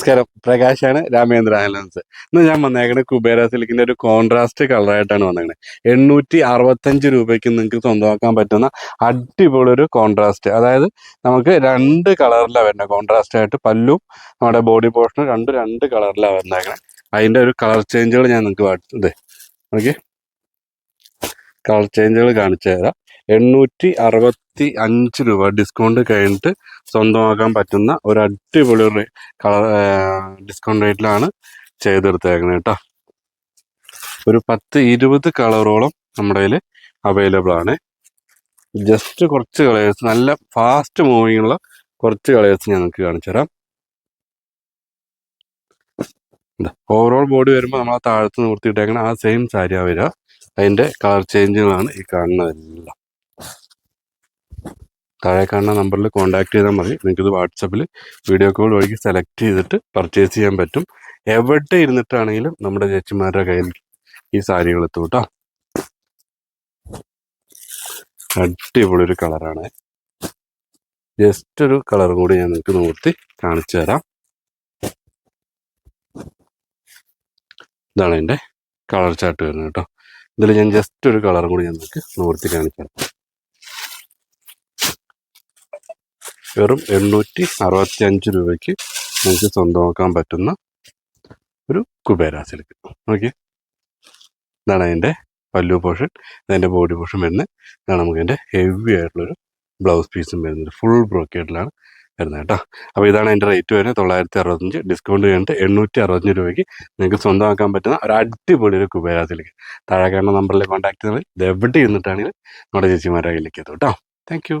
നമസ്കാരം. പ്രകാശാണ് രാമേന്ദ്ര ആലൻസ് ഇന്ന് ഞാൻ വന്നേക്കണേ കുബേര സിൽക്കിന്റെ ഒരു കോൺട്രാസ്റ്റ് കളറായിട്ടാണ് വന്നേക്കണത്. എണ്ണൂറ്റി അറുപത്തഞ്ച് രൂപയ്ക്ക് നിങ്ങൾക്ക് സ്വന്തമാക്കാൻ പറ്റുന്ന അടിപൊളി ഒരു കോൺട്രാസ്റ്റ് അതായത് നമുക്ക് രണ്ട് കളറിലാണ് വരുന്നത്. കോൺട്രാസ്റ്റ് ആയിട്ട് പല്ലും നമ്മുടെ ബോഡി പോർഷനും രണ്ട് രണ്ട് കളറിലാണ് വന്നേക്കണേ അതിന്റെ ഒരു കളർ ചേഞ്ചുകൾ ഞാൻ നിങ്ങൾക്ക് ഇതേ ഓക്കെ കളർ ചേഞ്ചുകൾ കാണിച്ചു തരാം. എണ്ണൂറ്റി അറുപത്തി അഞ്ച് രൂപ ഡിസ്കൗണ്ട് കഴിഞ്ഞിട്ട് സ്വന്തമാക്കാൻ പറ്റുന്ന ഒരു അടിപൊളി ഒരു കളർ ഡിസ്കൗണ്ട് റേറ്റിലാണ് ചെയ്തെടുത്തേക്കുന്നത് കേട്ടോ ഒരു പത്ത് ഇരുപത് കളറോളം നമ്മുടെ കയ്യിൽ അവൈലബിൾ ആണ്. ജസ്റ്റ് കുറച്ച് കളേഴ്സ് നല്ല ഫാസ്റ്റ് മൂവിങ് ഉള്ള കുറച്ച് കളേഴ്സ് ഞാൻ നിങ്ങൾക്ക് കാണിച്ചു തരാം. ഓവറോൾ ബോഡി വരുമ്പോൾ നമ്മൾ താഴത്ത് നിർത്തിയിട്ടേക്കണ ആ സെയിം സാരിയാണ് വരിക. അതിന്റെ കളർ ചേഞ്ചുകളാണ് ഈ കാണുന്നതെല്ലാം. താഴെ കാണുന്ന നമ്പറിൽ കോൺടാക്ട് ചെയ്താൽ മതി. നിങ്ങൾക്കിത് വാട്സപ്പിൽ വീഡിയോ കോൾ വഴി സെലക്ട് ചെയ്തിട്ട് പർച്ചേസ് ചെയ്യാൻ പറ്റും. എവിടെ ഇരുന്നിട്ടാണെങ്കിലും നമ്മുടെ ചേച്ചിമാരുടെ കയ്യിൽ ഈ സാരികൾ എത്തും അടിപൊളി ഒരു കളറാണ് ജസ്റ്റ് ഒരു കളർ കൂടി ഞാൻ നിങ്ങൾക്ക് നോർത്തി കാണിച്ചു തരാം. ഇതാണ് എന്റെ കളർ ചാർട്ട് വരുന്നത് കേട്ടോ. ഇതിൽ ഞാൻ ജസ്റ്റ് ഒരു കളർ കൂടി ഞാൻ നിങ്ങൾക്ക് നോർത്തി കാണിച്ചു തരാം. വെറും എണ്ണൂറ്റി അറുപത്തി അഞ്ച് രൂപയ്ക്ക് നമുക്ക് സ്വന്തമാക്കാൻ പറ്റുന്ന ഒരു കുബേര സിൽക്ക് ഓക്കെ ഇതാണ് അതിന്റെ പല്ലു പോർഷൻ. അതിന്റെ ബോഡി പോർഷൻ വരുന്നത്. ഇതാണ് നമുക്ക് അതിന്റെ ഹെവി ആയിട്ടുള്ളൊരു ബ്ലൗസ് പീസും വരുന്നത്. ഫുൾ ബ്രോക്കേഡിലാണ് വരുന്നത് കേട്ടോ. അപ്പോൾ ഇതാണ് അതിന്റെ റേറ്റ് വരുന്നത്. തൊള്ളായിരത്തി അറുപത്തഞ്ച് ഡിസ്കൗണ്ട് കഴിഞ്ഞിട്ട് എണ്ണൂറ്റി അറുപത്തഞ്ച് രൂപയ്ക്ക് നിങ്ങൾക്ക് സ്വന്തമാക്കാൻ പറ്റുന്ന ഒരു അടിപൊളി ഒരു കുബേര സിൽക്ക് താഴെ കാണുന്ന നമ്പറിൽ കോൺടാക്ട് ചെയ്താൽ ഇത് എവിടെ ഇരുന്നിട്ടാണെങ്കിലും നമ്മുടെ ചേച്ചിമാരായി കയ്യിലേക്ക് കേട്ടോ. താങ്ക്